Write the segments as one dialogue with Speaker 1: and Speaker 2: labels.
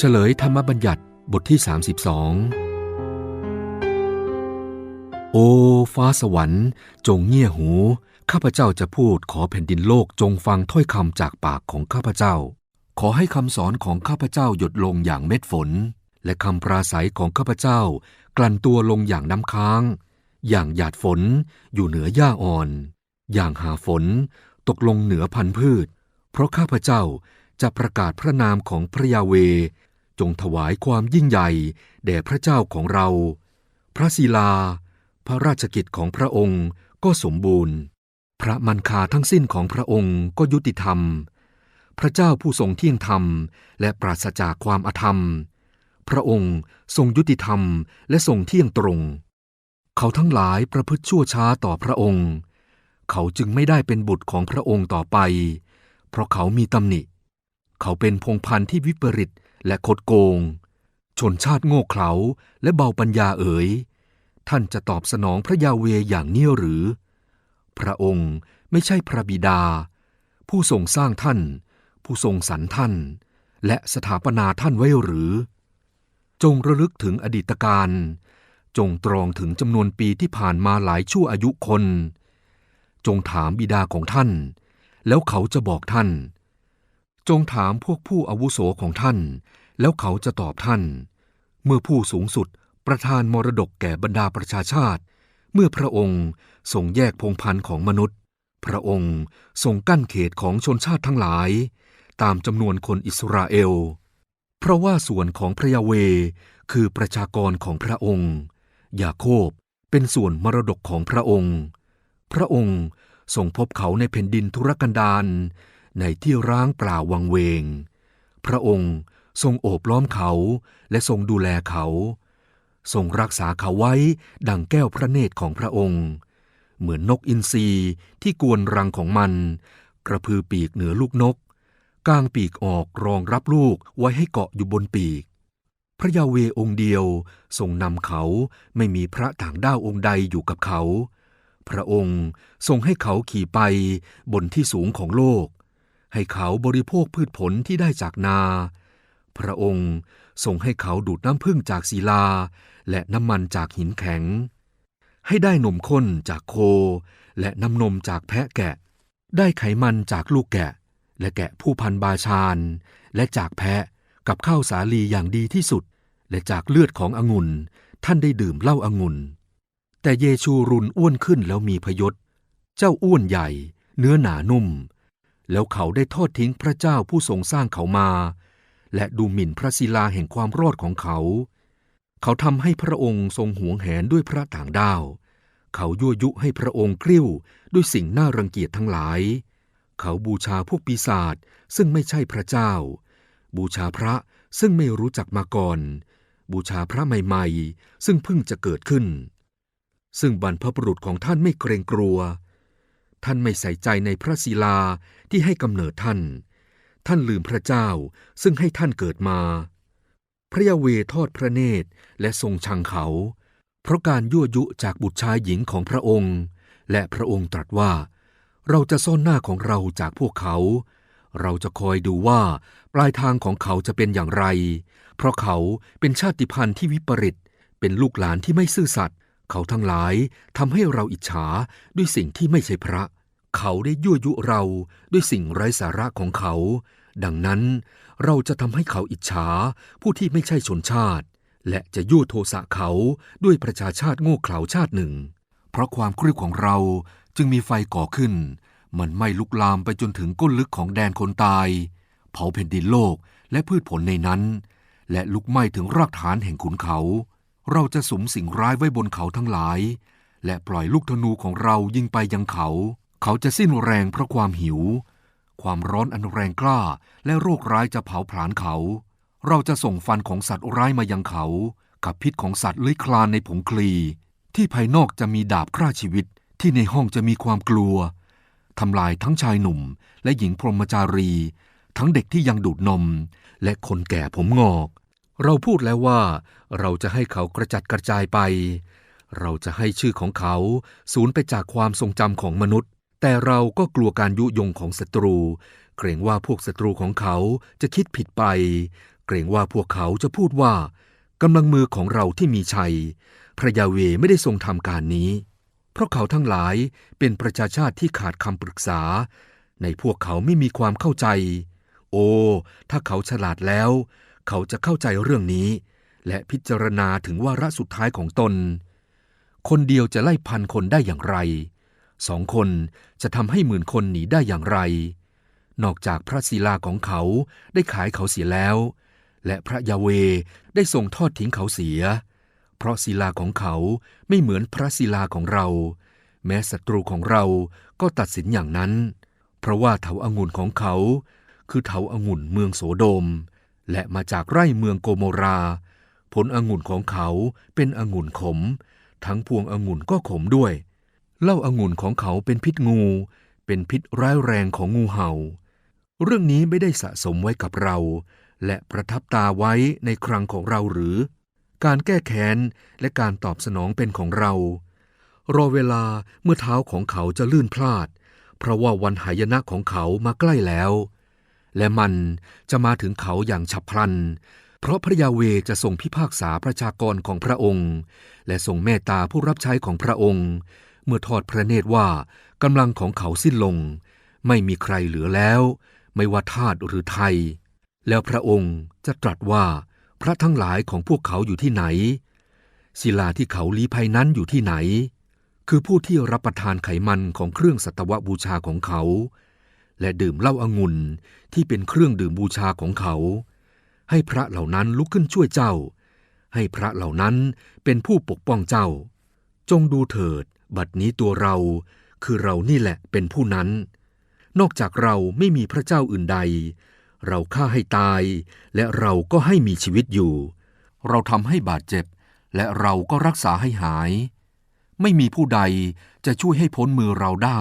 Speaker 1: เฉลยธรรมบัญญัติบทที่ 32 โอฟ้าสวรรค์ จงเงี่ยหู ข้าพเจ้าจะพูดขอแผ่นดินโลกจงฟังถ้อยคำจากปากของข้าพเจ้า ขอให้คำสอนของข้าพเจ้าหยดลงอย่างเม็ดฝน และคำปราศัยของข้าพเจ้า กลั่นตัวลงอย่างน้ำค้าง อย่างหยาดฝนอยู่เหนือหญ้าอ่อน อย่างหาฝน ตกลงเหนือพันธุ์พืช เพราะข้าพเจ้าจะประกาศพระนามของพระยาเว จงถวายความยิ่งใหญ่แด่พระเจ้าของเรา พระศิลา พระราชกิจของพระองค์ก็สมบูรณ์ พระมันคาทั้งสิ้นของพระองค์ก็ยุติธรรม พระเจ้าผู้ทรงเที่ยงธรรม และปราศจากความอธรรม พระองค์ทรงยุติธรรมและทรงเที่ยงตรง เขาทั้งหลายประพฤติชั่วช้าต่อพระองค์ เขาจึงไม่ได้เป็นบุตรของพระองค์ต่อไป เพราะเขามีตำหนิ เขาเป็นพงพันธุ์ที่วิปริต และคดโกง ชนชาติโง่เขลาและเบาปัญญาเอ๋ย ท่านจะตอบสนองพระยาเวอย่างนี้หรือ พระองค์ไม่ใช่พระบิดา ผู้ทรงสร้างท่าน ผู้ทรงสรรท่าน และสถาปนาท่านไว้หรือ จงระลึกถึงอดีตการ จงตรองถึงจำนวนปีที่ผ่านมาหลายชั่วอายุคน จงถามบิดาของท่าน แล้วเขาจะบอกท่าน จงถามพวกผู้อาวุโสของท่าน แล้วเขาจะตอบท่าน เมื่อผู้สูงสุดประทานมรดกแก่บรรดาประชาชาติ เมื่อพระองค์ทรงแยกพงพันธ์ของมนุษย์ พระองค์ทรงกั้นเขตของชนชาติทั้งหลาย ตามจำนวนคนอิสราเอล เพราะว่าส่วนของพระยาเวคือประชากรของพระองค์ยาโคบเป็นส่วนมรดกของพระองค์ พระองค์ทรงพบเขาในแผ่นดินทุรกันดาร ในที่ร้างเปล่าวังเวง พระองค์ทรงโอบล้อมเขาและทรงดูแลเขา ทรงรักษาเขาไว้ดังแก้วพระเนตรของพระองค์ เหมือนนกอินทรีที่กวนรังของมัน กระพือปีกเหนือลูกนกกางปีกออกรองรับลูกไว้ให้เกาะอยู่บนปีก พระยาเวองค์เดียวทรงนำเขาไม่มีพระต่างด้าวองค์ใดอยู่กับเขา พระองค์ทรงให้เขาขี่ไปบนที่สูงของโลก ให้เขาบริโภคพืชผลที่ได้จากนา พระองค์ทรงให้เขาดูดน้ำพึ่งจากศิลา และน้ำมันจากหินแข็ง ให้ได้นมข้นจากโค และน้ำนมจากแพะแกะ ได้ไขมันจากลูกแกะ และแกะผู้พันบาชาน และจากแพะกับข้าวสาลีอย่างดีที่สุด และจากเลือดขององุ่นท่านได้ดื่มเหล้าองุ่น แต่เยชูรุนอ้วนขึ้นแล้วมีพยศ เจ้าอ้วนใหญ่ เนื้อหนานุ่ม แล้วเขาได้ทอดทิ้งพระเจ้าผู้ทรงสร้างเขามา และดูหมิ่นพระศิลาแห่งความรอดของเขา เขาทำให้พระองค์ทรงหวงแหนด้วยพระต่างด้าว เขายั่วยุให้พระองค์กลิ้วด้วยสิ่งน่ารังเกียจทั้งหลาย เขาบูชาพวกปีศาจซึ่งไม่ใช่พระเจ้า บูชาพระซึ่งไม่รู้จักมาก่อน บูชาพระใหม่ๆ ซึ่งเพิ่งจะเกิดขึ้น ซึ่งบรรพบุรุษของท่านไม่เกรงกลัว ท่านไม่ใส่ใจในพระศิลาที่ให้กำเนิดท่าน ท่านลืมพระเจ้าซึ่งให้ท่านเกิดมา พระยาเวทอดพระเนตรและทรงชังเขา เพราะการยั่วยุจากบุตรชายหญิงของพระองค์ และพระองค์ตรัสว่า เราจะซ่อนหน้าของเราจากพวกเขา เราจะคอยดูว่าปลายทางของเขาจะเป็นอย่างไร เพราะเขาเป็นชาติพันธุ์ที่วิปริต เป็นลูกหลานที่ไม่ซื่อสัตย์ เขาทั้งหลายทำให้เราอิจฉาด้วยสิ่งที่ไม่ใช่พระ เขาได้ยั่วยุเราด้วยสิ่งไร้สาระของเขา ดังนั้นเราจะทำให้เขาอิจฉาผู้ที่ไม่ใช่ชนชาติ และจะยั่วโทสะเขาด้วยประชาชาติโง่เขลาชาติหนึ่ง เพราะความครึ้ของเราจึงมีไฟก่อขึ้น มันไม่ลุกลามไปจนถึงก้นลึกของแดนคนตาย เผาแผ่นดินโลกและพืชผลในนั้น และลุกไหม้ถึงรากฐานแห่งขุนเขา เราจะสมสิ่งร้ายไว้บนเขาทั้งหลาย และปล่อยลูกธนูของเรายิงไปยังเขา เขาจะสิ้นแรงเพราะความหิว ความร้อนอันแรงกล้าและโรคร้ายจะเผาผลาญเขา เราจะส่งฟันของสัตว์ร้ายมายังเขา กับพิษของสัตว์เลื้อยคลานในผงคลี ที่ภายนอกจะมีดาบฆ่าชีวิต ที่ในห้องจะมีความกลัวทำลายทั้งชายหนุ่ม และหญิงพรหมจารี ทั้งเด็กที่ยังดูดนม และคนแก่ผมงอก เราพูดแล้วว่าเราจะให้เขากระจัดกระจายไป เราจะให้ชื่อของเขาสูญไปจากความทรงจำของมนุษย์ แต่เราก็กลัวการยุยงของศัตรู เกรงว่าพวกศัตรูของเขาจะคิดผิดไป เกรงว่าพวกเขาจะพูดว่ากำลังมือของเราที่มีชัย พระยาเวไม่ได้ทรงทำการนี้ เพราะเขาทั้งหลายเป็นประชาชาติที่ขาดคำปรึกษา ในพวกเขาไม่มีความเข้าใจ โอ้ ถ้าเขาฉลาดแล้ว เขาจะเข้าใจเรื่องนี้ และพิจารณาถึงวาระสุดท้ายของตน คนเดียวจะไล่พันคนได้อย่างไร สองคนจะทำให้หมื่นคนหนีได้อย่างไร นอกจากพระศิลาของเขาได้ขายเขาเสียแล้ว และพระยาเวได้ทรงทอดทิ้งเขาเสีย เพราะศิลาของเขาไม่เหมือนพระศิลาของเรา แม้ศัตรูของเราก็ตัดสินอย่างนั้น เพราะว่าเถาองุ่นของเขา คือเถาองุ่นเมืองโสโดม และมาจากไร่เมืองโกโมรา ผลองุ่นของเขาเป็นองุ่นขม ทั้งพวงองุ่นก็ขมด้วย เล้าองุ่นของเขาเป็นพิษงู เป็นพิษร้ายแรงของงูเห่า เรื่องนี้ไม่ได้สะสมไว้กับเรา และประทับตาไว้ในครังของเราหรือ การแก้แค้นและการตอบสนองเป็นของเรา รอเวลาเมื่อเท้าของเขาจะลื่นพลาด เพราะว่าวันหายนะของเขามาใกล้แล้ว และมันจะมาถึงเขาอย่างฉับพลัน เพราะพระยาเวจะทรงพิพากษาประชากรของพระองค์ และทรงเมตตาผู้รับใช้ของพระองค์ เมื่อทอดพระเนตรว่ากำลังของเขาสิ้นลง ไม่มีใครเหลือแล้ว ไม่ว่าทาสหรือไทย แล้วพระองค์จะตรัสว่าพระทั้งหลายของพวกเขาอยู่ที่ไหน ศิลาที่เขาลี้ภัยนั้นอยู่ที่ไหน คือผู้ที่รับประทานไขมันของเครื่องสัตวบูชาของเขา และดื่มเหล้าอางุ่นที่เป็นเครื่องดื่มบูชาของเขา ให้พระเหล่านั้นลุกขึ้นช่วยเจ้า ให้พระเหล่านั้นเป็นผู้ปกป้องเจ้า จงดูเถิด บัดนี้ตัวเรา คือเรานี่แหละเป็นผู้นั้น นอกจากเราไม่มีพระเจ้าอื่นใด เราฆ่าให้ตาย และเราก็ให้มีชีวิตอยู่ เราทำให้บาดเจ็บ และเราก็รักษาให้หาย ไม่มีผู้ใดจะช่วยให้พ้นมือเราได้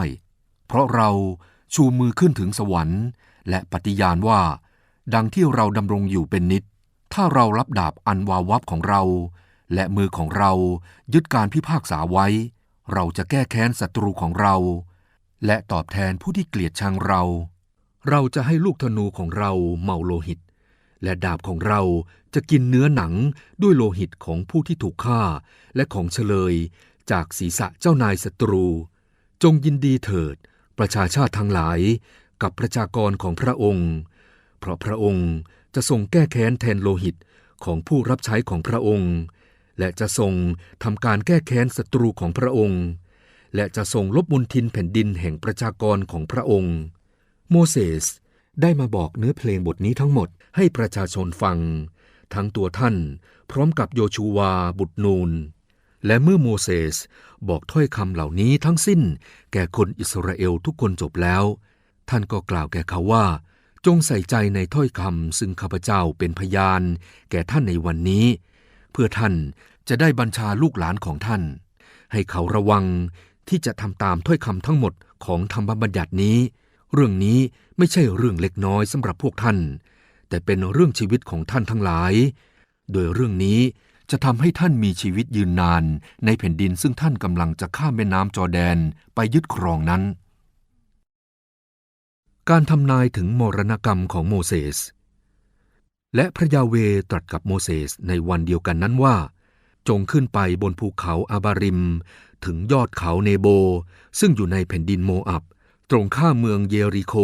Speaker 1: เพราะเรา ชูมือขึ้นถึงสวรรค์ และปฏิญาณว่า ดังที่เราดำรงอยู่เป็นนิจถ้าเรารับดาบอันวาวับของเรา และมือของเรายึดการพิพากษาไว้ เราจะแก้แค้นศัตรูของเรา และตอบแทนผู้ที่เกลียดชังเรา เราจะให้ลูกธนูของเราเมาโลหิต และดาบของเราจะกินเนื้อหนังด้วยโลหิตของผู้ที่ถูกฆ่า และของเฉลย จากศีรษะเจ้านายศัตรู จงยินดีเถิด ประชาชาติทั้งหลายกับประชากรของพระองค์ เพราะพระองค์จะทรงแก้แค้นแทนโลหิตของผู้รับใช้ของพระองค์ และจะทรงทำการแก้แค้นศัตรูของพระองค์ และจะทรงลบมนทินแผ่นดินแห่งประชากรของพระองค์ โมเสสได้มาบอกเนื้อเพลงบทนี้ทั้งหมดให้ประชาชนฟัง ทั้งตัวท่านพร้อมกับโยชูวาบุตรนูน และเมื่อโมเสสบอกถ้อยคำเหล่านี้ทั้งสิ้น แก่คนอิสราเอลทุกคนจบแล้ว ท่านก็กล่าวแก่เขาว่า จงใส่ใจในถ้อยคำซึ่งข้าพเจ้าเป็นพยาน แก่ท่านในวันนี้ เพื่อท่านจะได้บัญชาลูกหลานของท่าน ให้เขาระวังที่จะทำตามถ้อยคำทั้งหมดของธรรมบัญญัตินี้ เรื่องนี้ไม่ใช่เรื่องเล็กน้อยสำหรับพวกท่าน แต่เป็นเรื่องชีวิตของท่านทั้งหลาย โดยเรื่องนี้ จะทำให้ท่านมีชีวิตยืนนานในแผ่นดินซึ่งท่านกำลังจะข้ามแม่น้ำจอแดนไปยึดครองนั้น การทำนายถึงมรณกรรมของโมเสส และพระยาเวตรัสกับโมเสสในวันเดียวกันนั้นว่า จงขึ้นไปบนภูเขาอาบาริม ถึงยอดเขาเนโบ ซึ่งอยู่ในแผ่นดินโมอับ ตรงข้ามเมืองเยริโค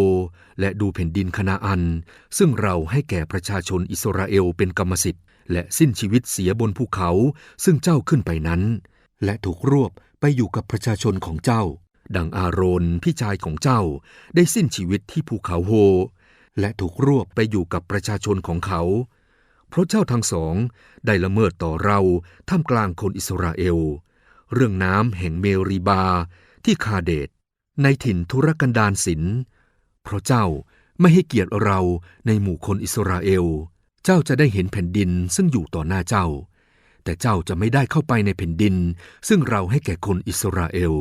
Speaker 1: และดูแผ่นดินคณาอัน ซึ่งเราให้แก่ประชาชนอิสราเอลเป็นกรรมสิทธิ์ และสิ้นชีวิตเสียบนภูเขาซึ่งเจ้าขึ้นไปนั้น และถูกรวบไปอยู่กับประชาชนของเจ้า ดังอาโรนพี่ชายของเจ้าได้สิ้นชีวิตที่ภูเขาโฮ และถูกรวบไปอยู่กับประชาชนของเขา เพราะเจ้าทั้งสองได้ละเมิดต่อเราท่ามกลางคนอิสราเอล เรื่องน้ำแห่งเมรีบาที่คาเดตในถิ่นทุรกันดารสินเพราะเจ้าไม่ให้เกียรติเราในหมู่คนอิสราเอล เจ้าจะได้เห็นแผ่นดินซึ่งอยู่ต่อหน้าเจ้า แต่เจ้าจะไม่ได้เข้าไปในแผ่นดิน ซึ่งเราให้แก่คนอิสราเอล